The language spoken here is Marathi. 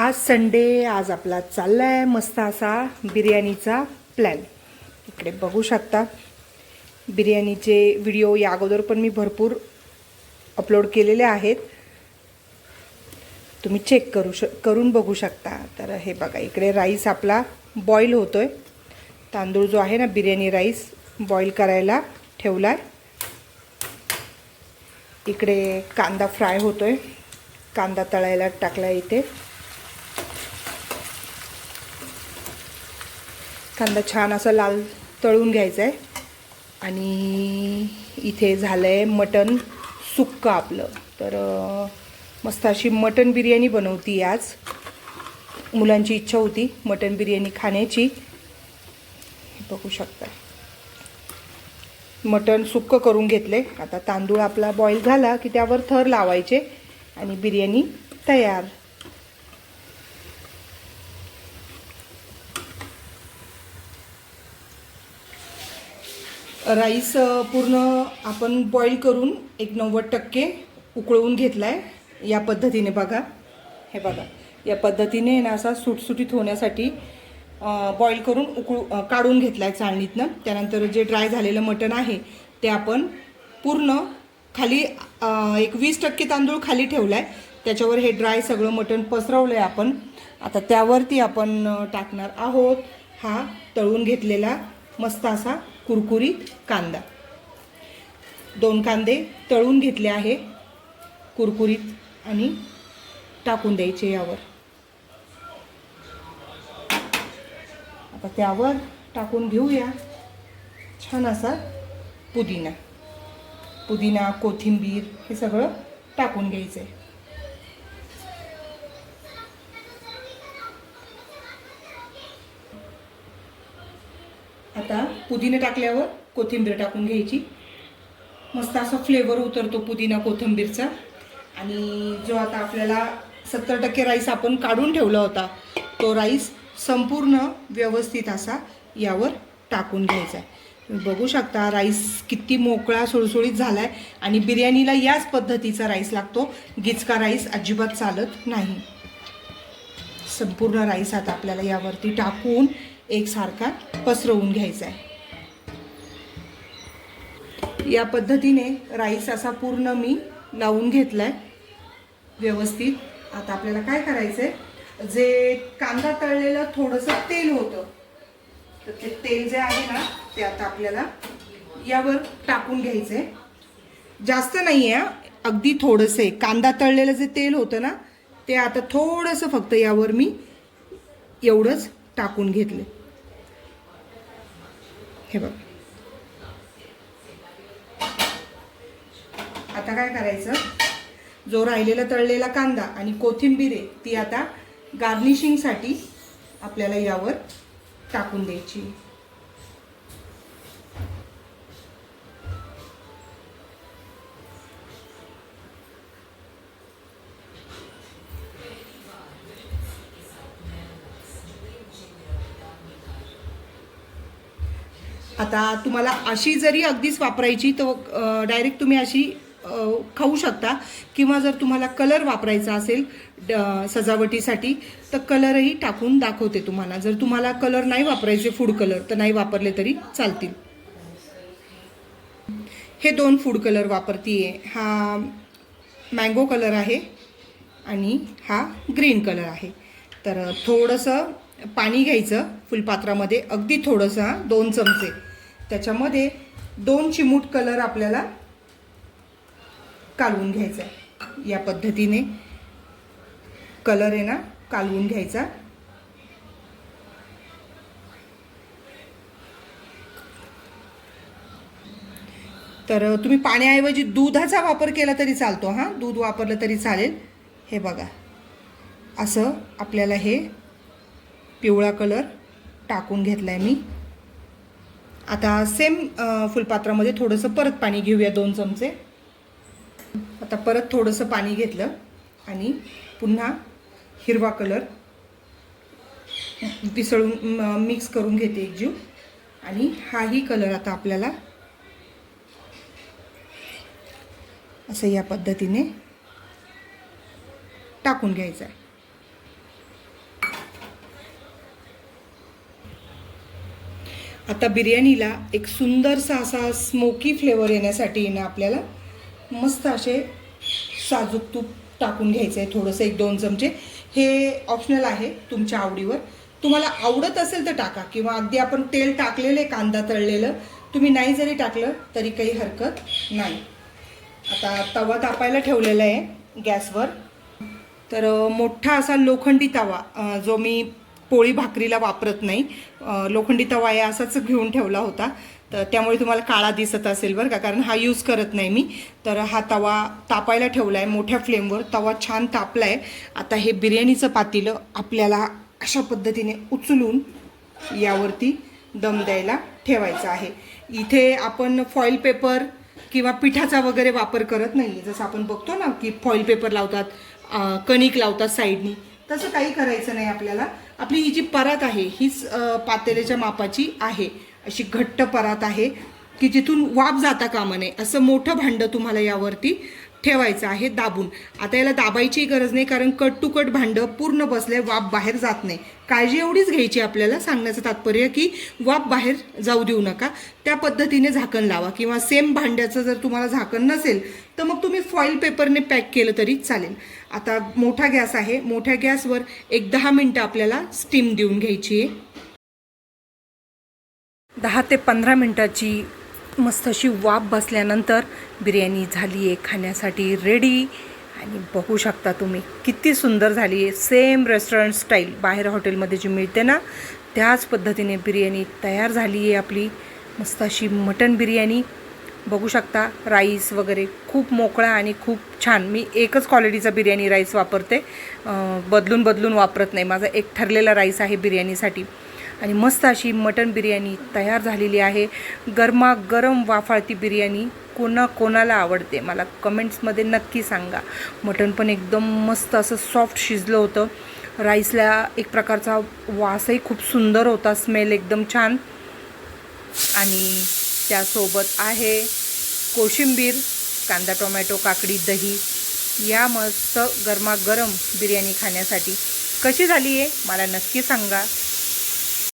आज संडे आज आपला चालला आहे मस्त असा बिर्याणीचा प्लॅन इकडे बघू शकता. बिर्याणीचे व्हिडिओ या अगोदर पण मी भरपूर अपलोड केलेले आहेत. तुम्ही चेक करू श करून बघू शकता. तर हे बघा इकडे राईस आपला बॉईल होतोय. तांदूळ जो आहे ना बिर्याणी राईस बॉईल करायला ठेवला आहे इकडे कांदा फ्राय होतोय. कांदा तळायला टाकला इथे. कांदा छान असा लाल तळून घ्यायचा आहे आणि इथे झालं आहे मटण सुक्का आपलं. तर मस्त अशी मटण बिर्याणी बनवती आज. मुलांची इच्छा होती मटण बिर्याणी खाण्याची. बघू शकता. मटण सुक्क करून घेतले आता तांदूळ आपला बॉईल झाला की त्यावर थर लावायचे आणि बिर्याणी तयार. राईस पूर्ण आपण बॉईल करून एक नव्वद टक्के उकळवून घेतला आहे या पद्धतीने बघा. हे बघा. या पद्धतीने ना असा सुटसुटीत होण्यासाठी बॉईल करून उकळू काढून घेतला आहे चाळणीतनं. त्यानंतर जे ड्राय झालेलं मटण आहे ते आपण पूर्ण खाली एक वीस टक्के तांदूळ खाली ठेवला आहे त्याच्यावर हे ड्राय सगळं मटण पसरवलं आहे आपण. आता त्यावरती आपण टाकणार आहोत हा तळून घेतलेला मस्त असा कुरकुरीत कांदा. दोन कांदे तळून घेतले आहे. कुरकुरीत आणि टाकून द्यायचे यावर. आता त्यावर टाकून घेऊया छान असा पुदिना. पुदिना कोथिंबीर हे सगळं टाकून घ्यायचं आहे पुदिने टाकल्यावर कोथिंबीर टाकून घ्यायची. मस्त असा फ्लेवर उतरतो पुदिना कोथिंबीरचा. आणि जो आता आपल्याला सत्तर टक्के राईस आपण काढून ठेवला होता तो राईस संपूर्ण व्यवस्थित असा यावर टाकून घ्यायचा आहे. बघू शकता राईस किती मोकळा सुळसुळीत झाला आहे आणि बिर्याणीला याच पद्धतीचा राईस लागतो. गिचका राईस अजिबात चालत नाही. संपूर्ण राईस आता आपल्याला यावरती टाकून एकसारखा पसरवून घ्यायचा आहे. या पद्धतीने राईस असा पूर्ण मी लावून घेतला आहे व्यवस्थित. आता आपल्याला काय करायचं आहे जे कांदा तळलेलं थोडंसं तेल होतं. तर ते तेल जे आहे ना ते आता आपल्याला यावर टाकून घ्यायचं आहे जास्त नाही आहे अगदी थोडंसं आहे. कांदा तळलेलं जे तेल होतं ना ते आता थोडंसं फक्त यावर मी एवढंच टाकून घेतलं हे बघ. आता काय करायचं? जो राहिलेला तळलेला कांदा आणि कोथिंबीर आहे ती आता गार्निशिंगसाठी आपल्याला यावर टाकून द्यायची. आता तुम्हाला अशी जरी अगदीच वापरायची तर डायरेक्ट तुम्ही अशी खाऊ शकता. किंवा जर तुम्हाला कलर वापरायचा असेल ड- सजावटीसाठी तर कलरही टाकून दाखवते तुम्हाला. जर तुम्हाला कलर नाही वापरायचे फूड कलर तर नाही वापरले तरी चालतील. हे दोन फूड कलर वापरतीये. हा मँगो कलर आहे आणि हा ग्रीन कलर आहे. तर थोडंसं पाणी घ्यायचं फुलपात्रामध्ये. अगदी थोडंसं हा, दोन चमचे. त्याच्यामध्ये दोन चिमूट कलर आपल्याला कालवून घ्यायचा आहे. या पद्धतीने कलर आहे ना कालवून घ्यायचा. तर तुम्ही पाण्याऐवजी दुधाचा वापर केला तरी चालतो हां? दूध वापरलं तरी चालेल. हे बघा. असं आपल्याला हे पिवळा कलर टाकून घेतला आहे मी. आता सेम फुलपात्रामध्ये थोडंसं परत पाणी घेऊया दोन चमचे. आता परत थोडंसं पाणी घेतलं आणि पुन्हा हिरवा कलर पिसळून मिक्स करून घेते एक जीव आणि हाही कलर आता आपल्याला असं या पद्धतीने टाकून घ्यायचं आहे. आता बिर्याणीला एक सुंदरसा असा स्मोकी फ्लेवर येण्यासाठी येणं आपल्याला मस्त असे साजूक तूप टाकून घ्यायचं आहे थोडंसं एक दोन चमचे. हे ऑप्शनल आहे तुमच्या आवडीवर. तुम्हाला आवडत असेल तर टाका किंवा अगदी आपण तेल टाकलेलं आहे कांदा तळलेलं तुम्ही नाही जरी टाकलं तरी काही हरकत नाही. आता तवा तापायला ठेवलेला आहे गॅसवर. तर मोठा असा लोखंडी तवा जो मी पोळी भाकरीला वापरत नाही. लोखंडी तवा आहे असाच घेऊन ठेवला होता. तर त्यामुळे तुम्हाला काळा दिसत असेल बरं का कारण हा यूज करत नाही मी. तर हा तवा तापायला ठेवला आहे मोठ्या फ्लेमवर तवा छान तापला आहे आता हे बिर्याणीचं पातेलं आपल्याला अशा पद्धतीने उचलून यावरती दम द्यायला ठेवायचं आहे. इथे आपण फॉईल पेपर किंवा पिठाचा वगैरे वापर करत नाही जसं आपण बघतो ना की फॉईल पेपर लावतात कणिक लावतात साईडनी तसं काही करायचं नाही आपल्याला. आपली ही जी परत आहे हीच पातेल्याच्या मापाची आहे. अशी घट्ट परात आहे की जिथून वाफ जाता कामा नये. असं मोठं भांडं तुम्हाला यावरती ठेवायचं आहे दाबून. आता याला दाबायची गरज नाही कारण कट टू कट भांडं पूर्ण बसले वाफ बाहेर जात नाही. काळजी एवढीच घ्यायची आपल्याला सांगण्याचं तात्पर्य की वाफ बाहेर जाऊ देऊ नका. त्या पद्धतीने झाकण लावा किंवा सेम भांड्याचं जर तुम्हाला झाकण नसेल तर मग तुम्ही फॉईल पेपरने पॅक केलं तरी चालेल. आता मोठा गॅस आहे. मोठ्या गॅसवर एक दहा मिनटं आपल्याला स्टीम देऊन घ्यायची आहे. दहा ते पंधरा मिनटाची मस्त अशी वाफ बसल्यानंतर बिर्याणी झाली आहे खाण्यासाठी रेडी आणि बघू शकता तुम्ही किती सुंदर झाली आहे. सेम रेस्टॉरंट स्टाईल बाहेर हॉटेलमध्ये जी मिळते ना त्याच पद्धतीने बिर्याणी तयार झाली आहे आपली. मस्त अशी मटन बिर्याणी. बघू शकता राईस वगैरे खूप मोकळा आणि खूप छान. मी एकच क्वालिटीचा बिर्याणी राईस वापरते. बदलून बदलून वापरत नाही. माझा एक ठरलेला राईस आहे बिर्याणीसाठी. आणि मस्त अशी मटन बिर्याणी तयार झालेली आहे. गरमागरम वाफाळती बिर्याणी कोणा कोणाला आवडते मला कमेंट्समध्ये नक्की सांगा. मटण पण एकदम मस्त असं सॉफ्ट शिजलं होतं. राईसला एक प्रकारचा वासही खूप सुंदर होता स्मेल एकदम छान. आणि त्यासोबत आहे कोशिंबीर कांदा टोमॅटो काकडी दही. या मस्त गरमागरम बिर्याणी खाण्यासाठी. कशी झाली आहे मला नक्की सांगा.